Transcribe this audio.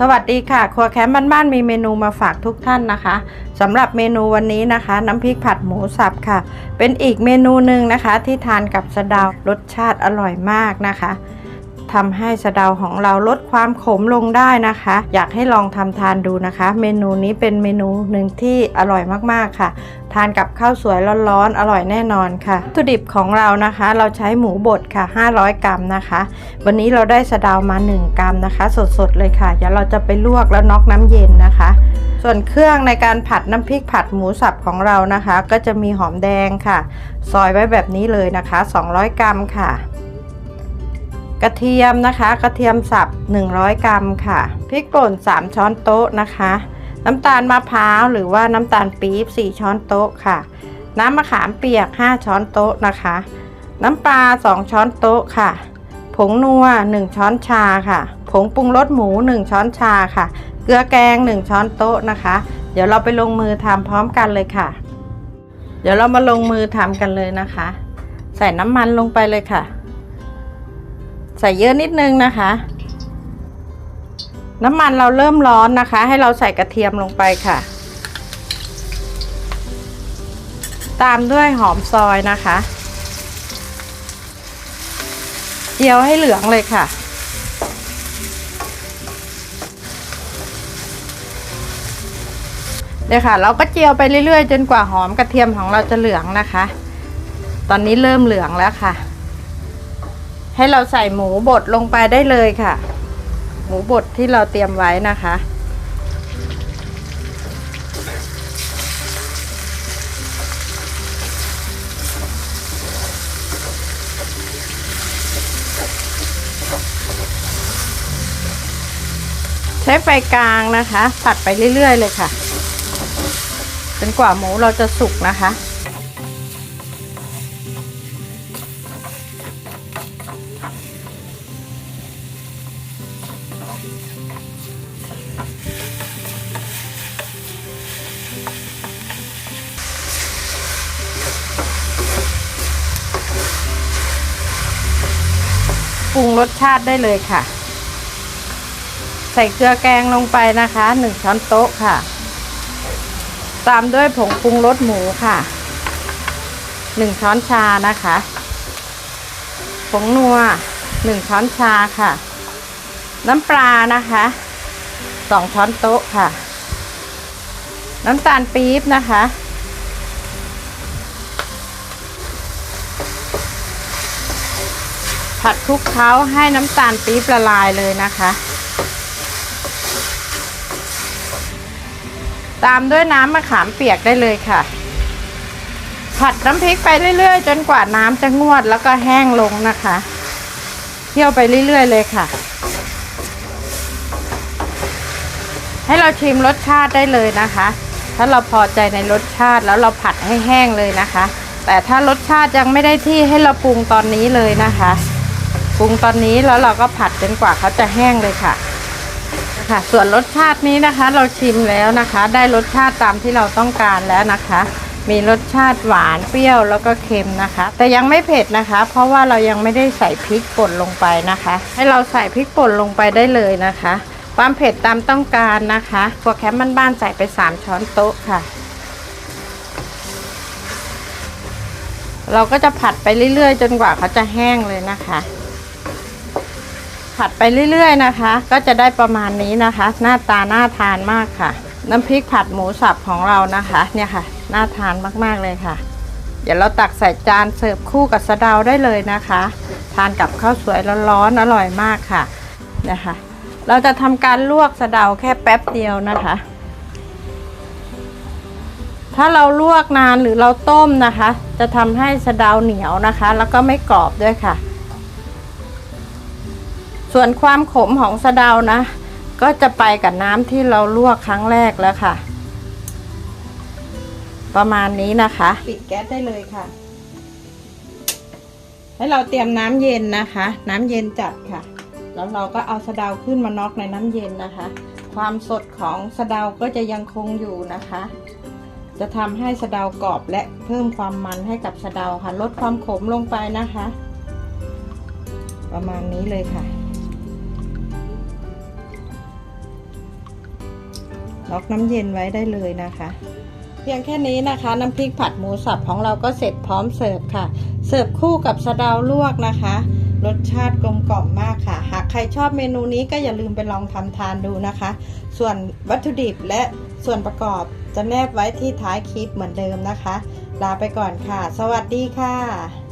สวัสดีค่ะ ครัวแคมป์บ้านๆมีเมนูมาฝากทุกท่านนะคะสำหรับเมนูวันนี้นะคะ น้ำพริกผัดหมูสับค่ะ เป็นอีกเมนูหนึ่งนะคะ ที่ทานกับสะเดารสชาติอร่อยมากนะคะ ทำให้สะเดาของเราลดความขมลงได้นะคะ อยากให้ลองทำทานดูนะคะ เมนูนี้เป็นเมนูหนึ่งที่อร่อยมากๆค่ะ ทานกับข้าวสวยร้อนๆอร่อยแน่นอนค่ะวัตถุดิบของเรานะคะ เราใช้หมูบดค่ะ 500 กรัมนะคะ วันนี้เราได้สะเดามา 1 กรัมนะคะ สดๆเลยค่ะเดี๋ยวเราจะไปลวกแล้วน็อกน้ำเย็นนะคะ ส่วนเครื่องในการผัดน้ำพริกผัดหมูสับของเรานะคะ ก็จะมีหอมแดงค่ะ ซอยไว้แบบนี้เลยนะคะ 200 กรัมค่ะ กระเทียมนะคะ กระเทียมสับ 100 กรัมค่ะ พริกป่น 3 ช้อนโต๊ะนะคะ น้ำตาลมะพร้าวหรือว่าน้ำตาลปี๊บ 4 ช้อนโต๊ะค่ะ น้ำมะขามเปียก 5 ช้อนโต๊ะนะคะ น้ำปลา 2 ช้อนโต๊ะค่ะ ผงนัว 1 ช้อนชาค่ะ ผงปรุงรสหมู 1 ช้อนชาค่ะ เกลือแกง 1 ช้อนโต๊ะนะคะ เดี๋ยวเราไปลงมือทำพร้อมกันเลยค่ะ เดี๋ยวเรามาลงมือทำกันเลยนะคะ ใส่น้ำมันลงไปเลยค่ะ ส่เยอะนิดนึงนะคะ น้ำมันเราเริ่มร้อนนะคะ ให้เราใส่กระเทียมลงไปค่ะ ตามด้วยหอมซอยนะคะเจียวให้เหลืองเลยค่ะเดี๋ยวค่ะ เราก็เจียวไปเรื่อยๆ จนกว่าหอมกระเทียมของเราจะเหลืองนะคะ ตอนนี้เริ่มเหลืองแล้วค่ะ ให้เราใส่หมูบดลงไปได้เลยค่ะ หมูบดที่เราเตรียมไว้นะคะ ใช้ไฟกลางนะคะ ผัดไปเรื่อย ๆ เลยค่ะ จนกว่าหมูเราจะสุกนะคะ ปรุงรสชาติได้เลยค่ะ ใส่เกลือแกงลงไปนะคะหนึ่งช้อนโต๊ะค่ะ ตามด้วยผงปรุงรสหมูค่ะหนึ่งช้อนชานะคะ ผงนัวหนึ่งช้อนชาค่ะ น้ำปลานะคะสองช้อนโต๊ะค่ะ น้ำตาลปี๊บนะคะ ผัดคลุกเคล้าให้น้ำตาลปี๊บละลายเลยนะคะ ตามด้วยน้ำมะขามเปียกได้เลยค่ะ ผัดน้ำพริกไปเรื่อยๆ จนกว่าน้ำจะงวดแล้วก็แห้งลงนะคะเคี่ยวไปเรื่อยๆ เลยค่ะ ให้เราชิมรสชาติได้เลยนะคะ ถ้าเราพอใจในรสชาติแล้วเราผัดให้แห้งเลยนะคะแต่ถ้ารสชาติยังไม่ได้ที่ให้เราปรุงตอนนี้เลยนะคะ ปรุงตอนนี้แล้วเราก็ผัดจนกว่าเขาจะแห้งเลยค่ะค่ะ ส่วนรสชาตินี้นะคะ เราชิมแล้วนะคะ ได้รสชาติตามที่เราต้องการแล้วนะคะ มีรสชาติหวานเปรี้ยวแล้วก็เค็มนะคะ แต่ยังไม่เผ็ดนะคะ เพราะว่าเรายังไม่ได้ใส่พริกป่นลงไปนะคะ ให้เราใส่พริกป่นลงไปได้เลยนะคะ ความเผ็ดตามต้องการนะคะพวกแคมป์บ้านๆใส่ไป 3 ช้อนโต๊ะค่ะเราก็จะผัดไปเรื่อยๆ จนกว่าเขาจะแห้งเลยนะคะ ผัดไปเรื่อยๆนะคะ ก็จะได้ประมาณนี้นะคะ หน้าตาน่าทานมากค่ะ น้ำพริกผัดหมูสับของเรานะคะ เนี่ยค่ะ น่าทานมากๆเลยค่ะ เดี๋ยวเราตักใส่จานเสิร์ฟคู่กับสะเดาได้เลยนะคะ ทานกับข้าวสวยร้อนๆอร่อยมากค่ะนะคะ เราจะทำการลวกสะเดาแค่แป๊บเดียวนะคะ ถ้าเราลวกนานหรือเราต้มนะคะ จะทำให้สะเดาเหนียวนะคะ แล้วก็ไม่กรอบด้วยค่ะ ส่วนความขมของสะเดานะ ก็จะไปกับน้ำที่เราลวกครั้งแรกแล้วค่ะ ประมาณนี้นะคะ ปิดแก๊สได้เลยค่ะ ให้เราเตรียมน้ำเย็นนะคะ น้ำเย็นจัดค่ะ แล้วเราก็เอาสะเดาขึ้นมาน็อกในน้ำเย็นนะคะ ความสดของสะเดาก็จะยังคงอยู่นะคะจะทำให้สะเดากรอบและเพิ่มความมันให้กับสะเดาค่ะ ลดความขมลงไปนะคะ ประมาณนี้เลยค่ะ ล็อกน้ำเย็นไว้ได้เลยนะคะ เพียงแค่นี้นะคะ น้ำพริกผัดหมูสับของเราก็เสร็จพร้อมเสิร์ฟค่ะ เสิร์ฟคู่กับสะเดาลวกนะคะ รสชาติกลมกล่อมมากค่ะ หากใครชอบเมนูนี้ก็อย่าลืมไปลองทำทานดูนะคะ ส่วนวัตถุดิบและส่วนประกอบจะแนบไว้ที่ท้ายคลิปเหมือนเดิมนะคะ ลาไปก่อนค่ะ สวัสดีค่ะ